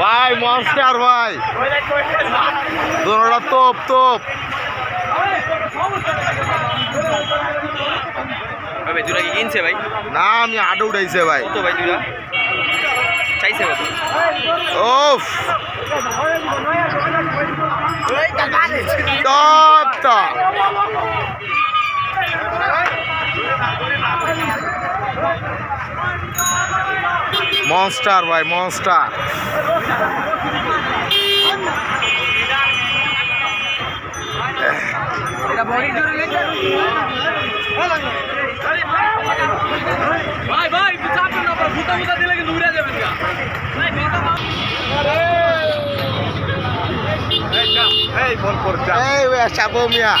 ভাই মনস্টার ভাই। দোনোটা তোপ তোপ। ভাই দুটা কি কিনছে ভাই? না আমি আটে উঠাইছে ভাই। কত ভাই দুটা চাইছে কত? ওফ। Top top. মনস্টার ভাই মনস্টার। ভাই ভাই একটু চাপেন না আপনার। ফুটা ফুটা দিলে কিন্তু উড়ে যাবেন গা। এই চাপো মিয়া।